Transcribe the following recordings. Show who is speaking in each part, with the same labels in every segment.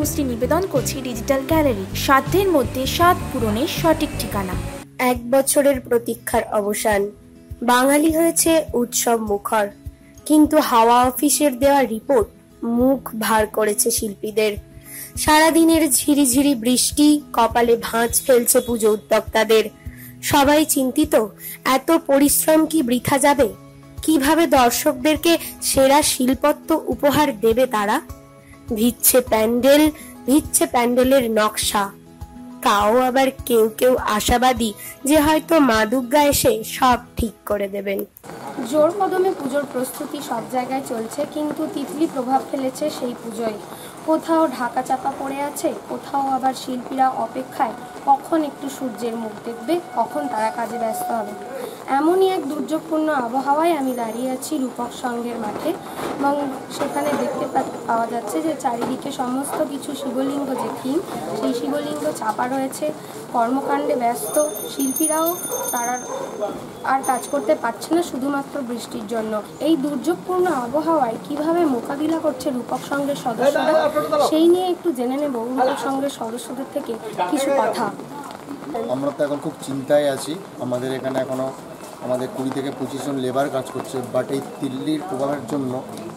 Speaker 1: নিউজটি নিবেদন করছি ডিজিটাল গ্যালারি সাধ্যের মধ্যে স্বাদ পূরণের সঠিক ঠিকানা।
Speaker 2: এক বছরের প্রতীক্ষার অবসান। বাঙালি হয়েছে উৎসব মুখর। কিন্তু হাওয়া অফিসের দেওয়া রিপোর্ট মুখ ভার করেছে শিল্পীদের। সারাদিনের ঝিরিঝিরি বৃষ্টি, কপালে ভাঁজ ফেলছে পুজো উদ্যোক্তাদের। সবাই চিন্তিত, এত পরিশ্রম কি বৃথা যাবে? কীভাবে দর্শকদেরকে সেরা শিল্পত্ব উপহার দেবে তারা? ভিচ্ছে প্যান্ডেল ভিচ্ছে প্যান্ডেলের নকশা। তাও আবার কেউ কেউ আশাবাদী যে হয়তো মা দুর্গা এসে সব ঠিক করে দেবেন।
Speaker 3: জোর কদমে পুজোর প্রস্তুতি সব জায়গায় চলছে, কিন্তু তিতলি প্রভাব ফেলেছে সেই পুজোয়। কোথাও ঢাকা চাপা পড়ে আছে, কোথাও আবার শিল্পীরা অপেক্ষায় কখন একটু সূর্যের মুখ দেখবে, কখন তারা কাজে ব্যস্ত হবে। এমনই এক দুর্যোগপূর্ণ আবহাওয়ায় আমি দাঁড়িয়ে আছি রূপক সংঘের মাঠে এবং সেখানে দেখতে পাওয়া যাচ্ছে যে চারিদিকে সমস্ত কিছু শিবলিঙ্গ যে থিম, সেই শিবলিঙ্গ চাপা রয়েছে। কর্মকাণ্ডে ব্যস্ত শিল্পীরাও তারা আর কাজ করতে পারছে না শুধুমাত্র বৃষ্টির জন্য। এই দুর্যোগপূর্ণ আবহাওয়ায় কীভাবে মোকাবিলা করছে রূপক সংঘের সদস্যরা, সেই নিয়ে একটু জেনে নেব রূপক সংঘের সদস্যদের থেকে কিছু কথা।
Speaker 4: আমরা তো এখন খুব চিন্তায় আছি। আমাদের এখানে এখনও আমাদের কুড়ি থেকে পঁচিশ জন লেবার কাজ করছে বাট এই দিল্লির প্রভাবের জন্য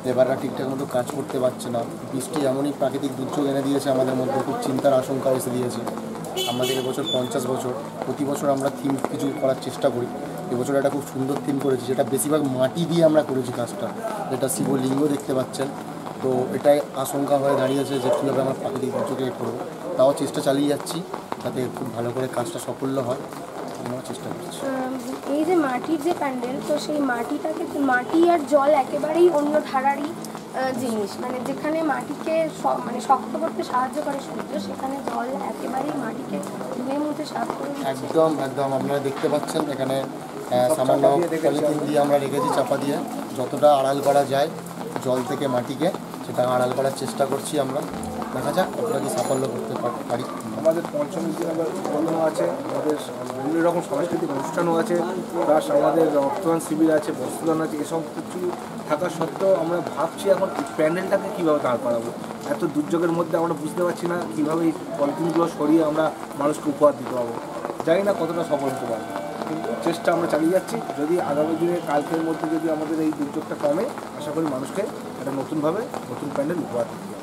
Speaker 4: লেবাররা ঠিকঠাক মতো কাজ করতে পারছে না। বৃষ্টি এমনই প্রাকৃতিক দুর্যোগ এনে দিয়েছে আমাদের মধ্যে, খুব চিন্তার আশঙ্কা এসে দিয়েছে। আমাদের এবছর পঞ্চাশ বছর, প্রতি বছর আমরা থিম কিছু করার চেষ্টা করি। এবছর একটা খুব সুন্দর থিম করেছি, যেটা বেশিরভাগ মাটি দিয়ে আমরা করেছি কাজটা। যেটা শিবলিঙ্গ দেখতে পাচ্ছেন। তো এটাই আশঙ্কা হয়ে দাঁড়িয়েছে যে কীভাবে আমরা প্রাকৃতিক দুর্যোগে করব তাও চেষ্টা চালিয়ে যাচ্ছি, যাতে খুব ভালো করে কাজটা সাফল্য হয়। চেষ্টা করছি।
Speaker 3: এই যে মাটির যে প্যান্ডেল তো সেই মাটিটাকে মাটি আর জল একেবারেই অন্য ধারারই জিনিস। মানে যেখানে মাটিকে মানে শক্ত করতে সাহায্য করে সূর্য সেখানে জল একেবারেই মাটিকে ধুয়ে মুছে সাফ করে
Speaker 4: একদম একদম। আপনারা দেখতে পাচ্ছেন এখানে সামান্য পলিথিন দিয়ে আমরা রেখেছি চাপা দিয়ে। যতটা আড়াল করা যায় জল থেকে মাটিকে সেটা আড়াল করার চেষ্টা করছি আমরা। দেখা যাক কতটা সাফল্য করতে পার-
Speaker 5: আমাদের পঞ্চমীর দিন বন্ধন আছে, আমাদের বিভিন্ন রকম সাংস্কৃতিক অনুষ্ঠানও আছে প্লাস আমাদের রক্তদান শিবির আছে, বস্ত্রদান আছে এসব কিছু থাকা সত্ত্বেও আমরা ভাবছি এখন প্যান্ডেলটাকে কীভাবে দাঁড় করাবো। এত দুর্যোগের মধ্যে আমরা বুঝতে পারছি না কীভাবে এই পলিথিনগুলো সরিয়ে আমরা মানুষকে উপহার দিতে পারব। জানি না কতটা সফল হতে পারব, কিন্তু চেষ্টা আমরা চালিয়ে যাচ্ছি। যদি আগামী দিনে, কালকের মধ্যে যদি আমাদের এই দুর্যোগটা কমে, আশা করি মানুষকে একটা নতুনভাবে নতুন প্যান্ডেল উপহার দিতে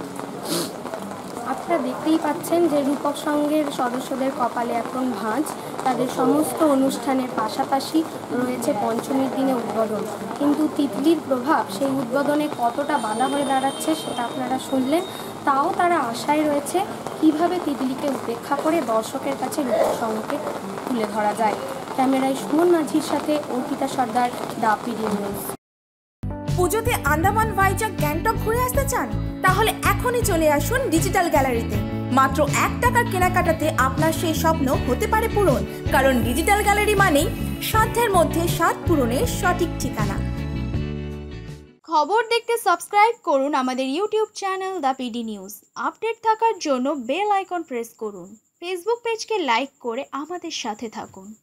Speaker 3: আপনারা দেখতেই পাচ্ছেন যে রূপক সংঘের সদস্যদের কপালে এখন ভাঁজ। তাদের সমস্ত অনুষ্ঠানের পাশাপাশি রয়েছে পঞ্চমীর দিনে উদ্বোধন। কিন্তু তিতলির প্রভাব সেই উদ্বোধনে কতটা বাধা হয়ে দাঁড়াচ্ছে সেটা আপনারা শুনলেন। তাও তারা আশায় রয়েছে কীভাবে তিতলিকে উপেক্ষা করে দর্শকের কাছে রূপক সংঘকে তুলে ধরা যায়। ক্যামেরায় সুমন মাঝির সাথে Arpita Sardar the PD news.
Speaker 1: পুজোতে আন্দামান ভাইজাগ গ্যাংটক ঘুরে আসতে চান? তাহলে এখনই চলে আসুন ডিজিটাল গ্যালারিতে মাত্র এক টাকার কেনাকাটাতে আপনার সেই স্বপ্ন হতে পারে পূরণ। কারণ ডিজিটাল গ্যালারি মানেই সাধ্যের মধ্যে স্বাদ পূরণের সঠিক ঠিকানা।
Speaker 6: খবর দেখতে সাবস্ক্রাইব করুন আমাদের YouTube channel the PD news update থাকার জন্য বেল আইকন প্রেস করুন। ফেসবুক পেজকে লাইক করে আমাদের সাথে থাকুন।